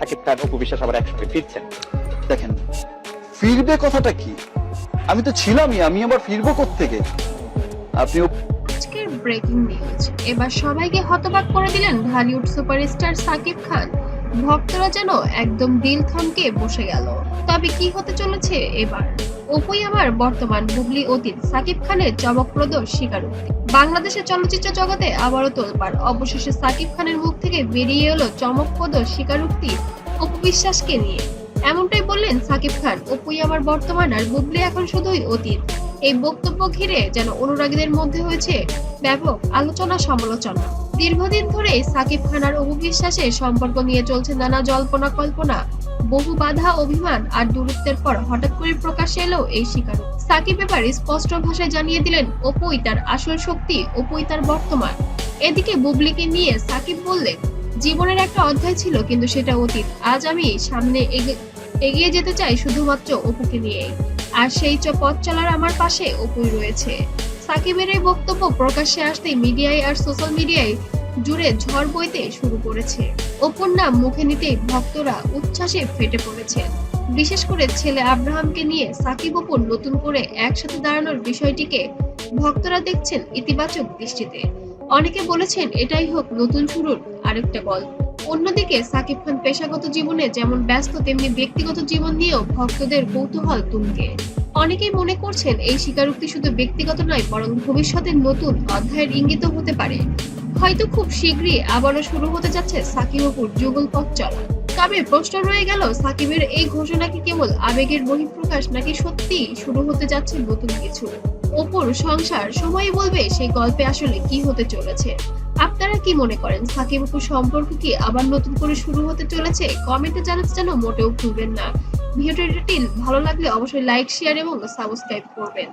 সাকিব খান অপু বিশ্বাস আবার একসঙ্গে ফিরছেন। দেখেন ফিরবে কথাটা কি? আমি তো ছিলামই আমি আবার ফিরবো থেকে আপনিও আজকের ব্রেকিং নিউজ এবার সবাইকে হতবাক করে দিলেন হলিউড সুপারস্টার সাকিব খান। ভক্তরা যেন একদম দিল থমকে বসে গেল। তবে কি হতে চলেছে এবার? অপুই আবার বর্তমান বুবলি অতীত, সাকিব খানের চমকপ্রদ স্বীকারোক্তি। বাংলাদেশের চলচ্চিত্র জগতে আবারও তোলপাড়। অবশেষে সাকিব খানের মুখ থেকে বেরিয়ে এলো চমকপ্রদ স্বীকারোক্তি অপু বিশ্বাসকে নিয়ে। এমনটাই বললেন সাকিব খান অপুই আমার বর্তমান আর বুবলি এখন শুধুই অতীত। এই বক্তব্য ঘিরে যেন অনুরাগীদের মধ্যে হয়েছে ব্যাপক আলোচনা সমালোচনা। দীর্ঘদিন ধরে সাকিব খান আর অপু বিশ্বাসের সম্পর্ক নিয়ে চলছে নানা জল্পনা কল্পনা। বহু বাধা, অভিমান আর দূরত্বের পর হঠাৎ করে প্রকাশ্যে এলো এই স্বীকারোক্তি। সাকিব এবার স্পষ্ট ভাষায় জানিয়ে দিলেন, অপুই তার আসল শক্তি, অপুই তার বর্তমান। এদিকে বুবলিকে নিয়ে সাকিব বললেন, জীবনের একটা অধ্যায় ছিল, কিন্তু সেটা অতীত। আজ আমি সামনে এগে- এগিয়ে যেতে চাই শুধুমাত্র অপুকে নিয়েই। আর সেই চ, পথ চলার আমার পাশে অপুই রয়েছে। সাকিবের এই বক্তব্য প্রকাশ্যে আসতেই মিডিয়ায় আর সোশ্যাল মিডিয়ায় জুড়ে ঝড় বইতে শুরু করেছে। অপুর নাম মুখে নিতেই ভক্তরা উচ্ছ্বাসে ফেটে পড়েছে। বিশেষ করে ছেলে আব্রাহামকে নিয়ে সাকিব অপুর নতুন করে একসাথে দাঁড়ানোর বিষয়টিকে ভক্তরা দেখছেন ইতিবাচক দৃষ্টিতে। অনেকে বলেছেন, এটাই হোক নতুন শুরুর আরেকটা গল্প। অন্যদিকে সাকিব খান পেশাগত জীবনে যেমন ব্যস্ত, তেমনি ব্যক্তিগত জীবন নিয়েও ভক্তদের কৌতূহল তুমকে অনেকেই মনে করছেন, এই স্বীকারোক্তি শুধু ব্যক্তিগত নয়, বরং ভবিষ্যতের নতুন অধ্যায়ের ইঙ্গিত হতে পারে। হয়তো খুব শীঘ্রই আবারও শুরু হতে যাচ্ছে সাকিব অপুর যুগল পথ চলা। তবে প্রশ্ন রয়ে গেল, সাকিবের এই ঘোষণা কি কেবল আবেগের বহিঃপ্রকাশ নাকি সত্যি শুরু হতে যাচ্ছে নতুন কিছু? অপুর সংসার সময়ই বলবে সেই গল্পে আসলে কি হতে চলেছে। আপনারা কি মনে করেন সাকিব অপুর সম্পর্ক কি আবার নতুন করে শুরু হতে চলেছে? কমেন্টে জানাতে যেন মোটেও ভুলবেন না। ভিডিওটি ভালো লাগলে অবশ্যই লাইক, শেয়ার এবং সাবস্ক্রাইব করবেন।